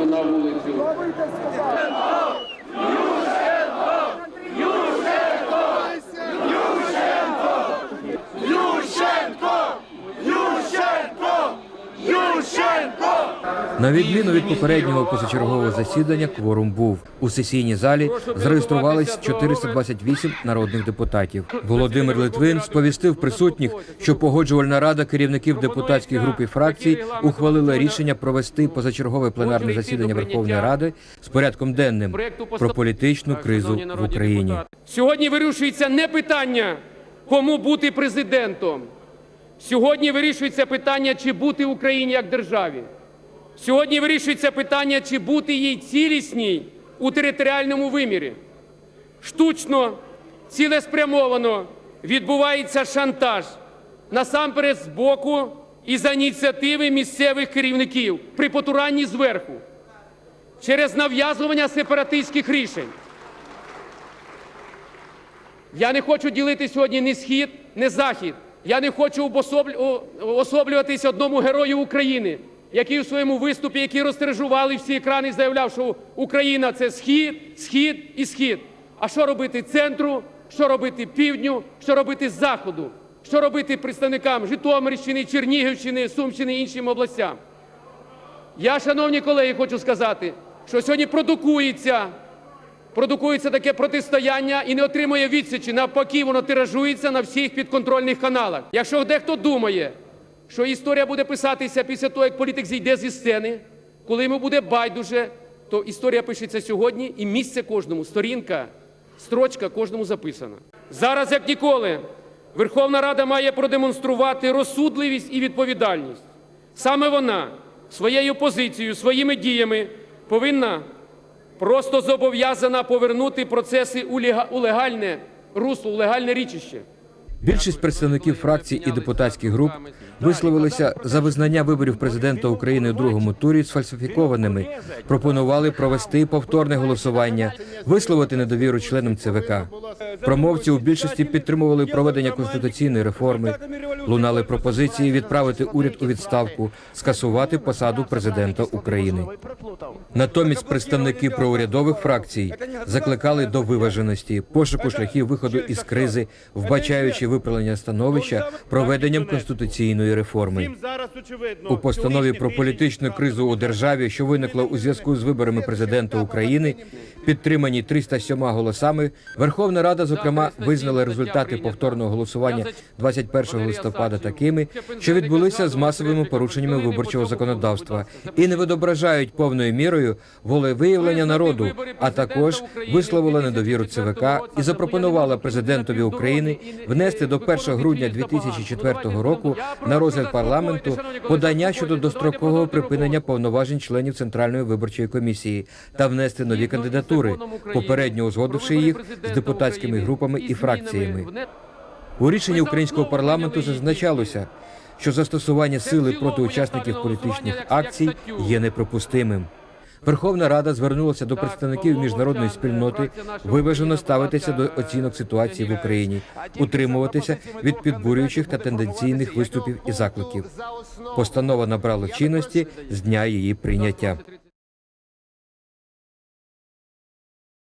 на вулицю. На відміну від попереднього позачергового засідання, кворум був у сесійній залі. Зареєструвались 428 народних депутатів. Володимир Литвин сповістив присутніх, що погоджувальна рада керівників депутатських груп і фракцій ухвалила рішення провести позачергове пленарне засідання Верховної Ради з порядком денним про політичну кризу в Україні. Сьогодні вирішується не питання, кому бути президентом. Сьогодні вирішується питання, чи бути Україні як державі. Сьогодні вирішується питання, чи бути їй цілісній у територіальному вимірі. Штучно, цілеспрямовано відбувається шантаж насамперед з боку і за ініціативи місцевих керівників при потуранні зверху через нав'язування сепаратистських рішень. Я не хочу ділити сьогодні ні схід, ні захід. Я не хочу обособлю- о- особлюватись одному герою України, який у своєму виступі, який розтиражували всі екрани, заявляв, що Україна це схід, схід і схід. А що робити центру, що робити півдню, що робити заходу, що робити представникам Житомирщини, Чернігівщини, Сумщини і іншим областям? Я, шановні колеги, хочу сказати, що сьогодні продукується продукується таке протистояння і не отримує відсічі. Навпаки, воно тиражується на всіх підконтрольних каналах. Якщо дехто думає, що історія буде писатися після того, як політик зійде зі сцени, коли йому буде байдуже, то історія пишеться сьогодні, і місце кожному, сторінка, строчка кожному записана. Зараз, як ніколи, Верховна Рада має продемонструвати розсудливість і відповідальність. Саме вона своєю позицією, своїми діями повинна просто зобов'язана повернути процеси у легальне русло, у легальне річище. Більшість представників фракцій і депутатських груп висловилися за визнання виборів президента України у другому турі сфальсифікованими. Пропонували провести повторне голосування, висловити недовіру членам ЦВК. Промовці у більшості підтримували проведення конституційної реформи. Лунали пропозиції відправити уряд у відставку, скасувати посаду президента України. Натомість представники проурядових фракцій закликали до виваженості, пошуку шляхів виходу із кризи, вбачаючи виправлення становища проведенням конституційної реформи. У постанові про політичну кризу у державі, що виникла у зв'язку з виборами президента України, підтримані 307 голосами, Верховна Рада, зокрема, визнала результати повторного голосування 21 листопада такими, що відбулися з масовими порушеннями виборчого законодавства і не відображають повною мірою волевиявлення народу, а також висловила недовіру ЦВК і запропонувала президентові України внести до 1 грудня 2004 року на розгляд парламенту подання щодо дострокового припинення повноважень членів Центральної виборчої комісії та внести нові кандидатури, попередньо узгодивши їх з депутатськими групами і фракціями. У рішенні українського парламенту зазначалося, що застосування сили проти учасників політичних акцій є неприпустимим. Верховна Рада звернулася до представників міжнародної спільноти виважено ставитися до оцінок ситуації в Україні, утримуватися від підбурюючих та тенденційних виступів і закликів. Постанова набрала чинності з дня її прийняття.